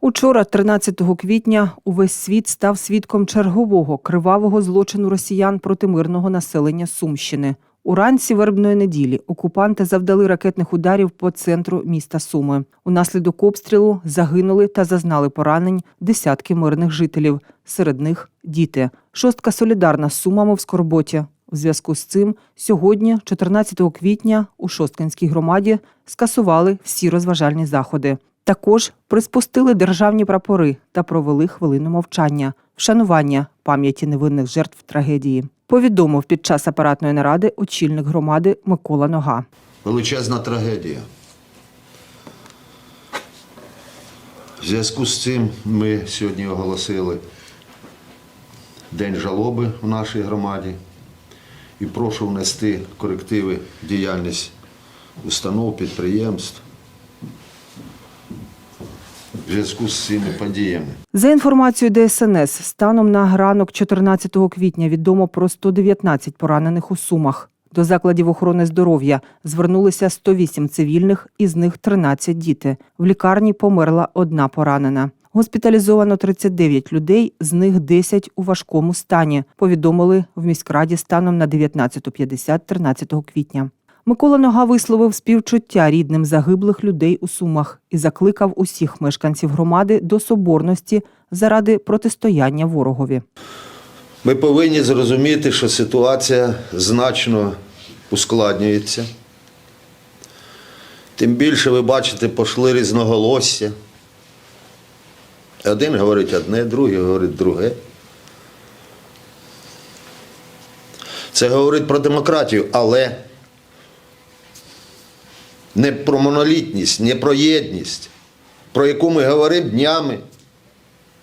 Учора, 13 квітня, увесь світ став свідком чергового кривавого злочину росіян проти мирного населення Сумщини. Уранці вербної неділі окупанти завдали ракетних ударів по центру міста Суми. Унаслідок обстрілу загинули та зазнали поранень десятки мирних жителів. Серед них діти. Шостка солідарна з сумами в Скорботі. У зв'язку з цим сьогодні, 14 квітня, у Шосткинській громаді скасували всі розважальні заходи. Також приспустили державні прапори та провели хвилину мовчання, вшанування пам'яті невинних жертв трагедії. Повідомив під час апаратної наради очільник громади Микола Нога. Величезна трагедія. В зв'язку з цим ми сьогодні оголосили День жалоби в нашій громаді і прошу внести корективи діяльність установ, підприємств зв'язку з цими подіями. За інформацією ДСНС, станом на ранок 14 квітня відомо про 119 поранених у Сумах. До закладів охорони здоров'я звернулися 108 цивільних, із них 13 діти. В лікарні померла одна поранена. Госпіталізовано 39 людей, з них 10 у важкому стані. Повідомили в міськраді станом на 19.50 13 квітня. Микола Нога висловив співчуття рідним загиблих людей у Сумах і закликав усіх мешканців громади до соборності заради протистояння ворогові. Ми повинні зрозуміти, що ситуація значно ускладнюється. Тим більше ви бачите, пошли різноголосся. Один говорить одне, другий говорить друге. Це говорить про демократію, але не про монолітність, не про єдність, про яку ми говоримо днями,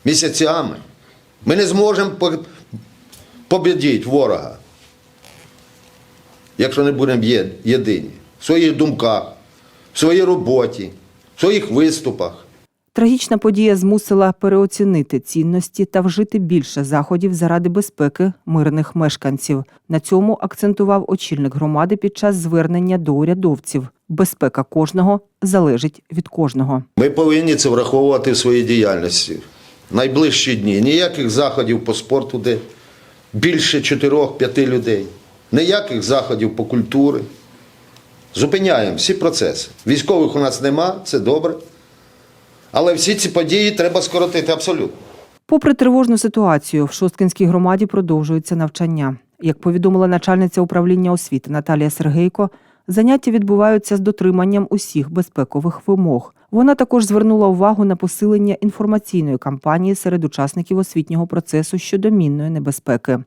місяцями. Ми не зможемо по- побідіть ворога, якщо не будемо єдині в своїх думках, в своїй роботі, в своїх виступах. Трагічна подія змусила переоцінити цінності та вжити більше заходів заради безпеки мирних мешканців. На цьому акцентував очільник громади під час звернення до урядовців. Безпека кожного залежить від кожного. Ми повинні це враховувати в своїй діяльності. Найближчі дні. Ніяких заходів по спорту, де більше 4-5 людей. Ніяких заходів по культурі. Зупиняємо всі процеси. Військових у нас нема, це добре. Але всі ці події треба скоротити абсолютно. Попри тривожну ситуацію, в Шосткинській громаді продовжується навчання. Як повідомила начальниця управління освіти Наталія Сергейко, заняття відбуваються з дотриманням усіх безпекових вимог. Вона також звернула увагу на посилення інформаційної кампанії серед учасників освітнього процесу щодо мінної небезпеки.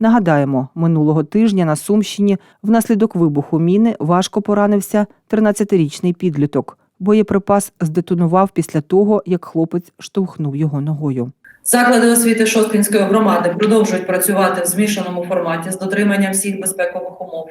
Нагадаємо, минулого тижня на Сумщині внаслідок вибуху міни важко поранився 13-річний підліток. Боєприпас здетонував після того, як хлопець штовхнув його ногою. Заклади освіти Шосткинської громади продовжують працювати в змішаному форматі з дотриманням всіх безпекових умов.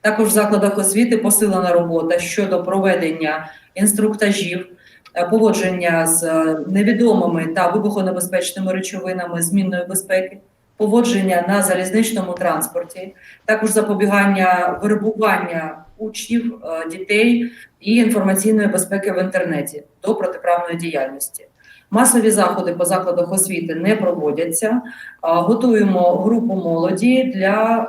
Також в закладах освіти посилена робота щодо проведення інструктажів, е, поводження з е, невідомими та вибухонебезпечними речовинами змінної безпеки, поводження на залізничному транспорті, також запобігання вербування учнів, е, дітей і інформаційної безпеки в інтернеті до протиправної діяльності. Масові заходи по закладах освіти не проводяться. Готуємо групу молоді для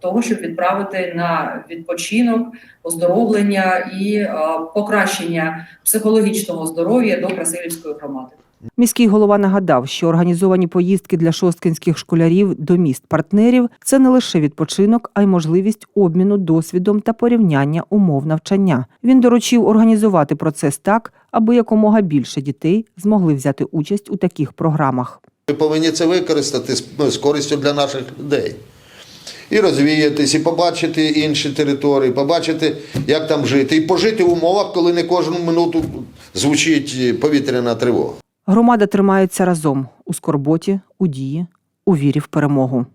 того, щоб відправити на відпочинок, оздоровлення і покращення психологічного здоров'я до Красилівської громади. Міський голова нагадав, що організовані поїздки для шосткинських школярів до міст партнерів це не лише відпочинок, а й можливість обміну досвідом та порівняння умов навчання. Він доручив організувати процес так, аби якомога більше дітей змогли взяти участь у таких програмах. Ми повинні це використати з, ну, користю для наших людей. І розвіятись, і побачити інші території, побачити, як там жити, і пожити в умовах, коли не кожну минуту звучить повітряна тривога. Громада тримається разом у скорботі, у дії, у вірі в перемогу.